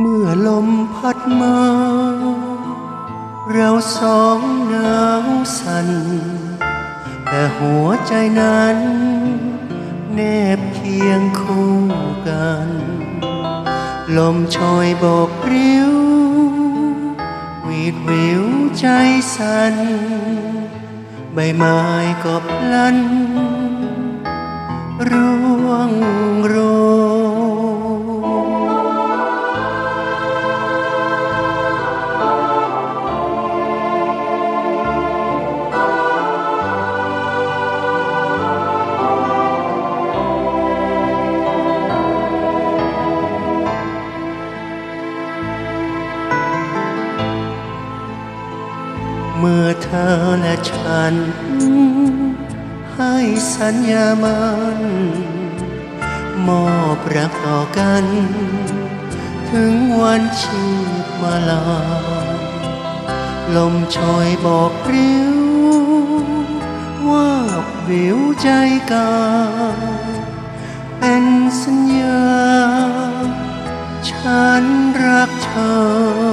เมื่อลมพัดมา เราสองหนาวสั่นแต่หัวใจนั้น แนบเคียงคู่กัน ลมโชยโบกริ้ววีดวิวใจสั่นใบไม้ก็พลันร่วงโรย เมื่อเธอและฉัน ให้สัญญามันมอบรักต่อกัน ถึงวันชีพมาลา ลมโชยบอกริ้วว่าวิวใจกาเป็นสัญญา ฉันรักเธอ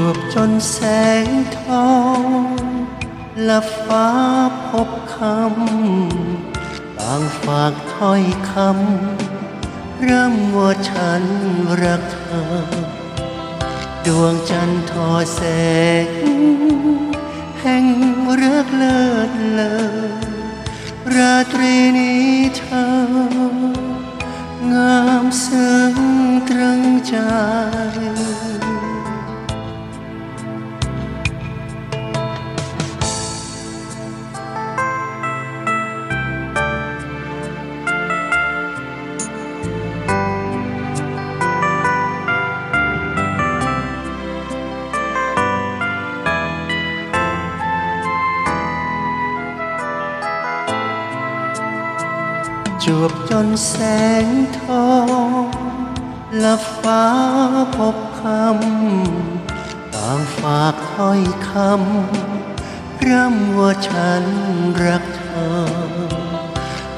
จบจนแสงทองและฟ้าพบคำต่างฝากถ้อยคำร่ำว่าฉันรักเธอ ดวงจันทร์ทอแสง แห่งรักเลิศเลอราตรีนี้เธอ งามซึ้งตรึงใจ จวบจนแสงทองและฟ้าพบคำต่างฝากถ้อยคำร่ำว่าฉันรักเธอ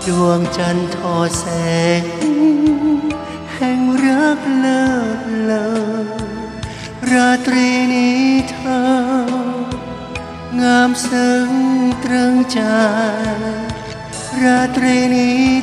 ดวงจันทร์ทอแสง แห่งรักเลิศเลอราตรีนี้เธอ งามซึ้งตรึงใจราตรีนี้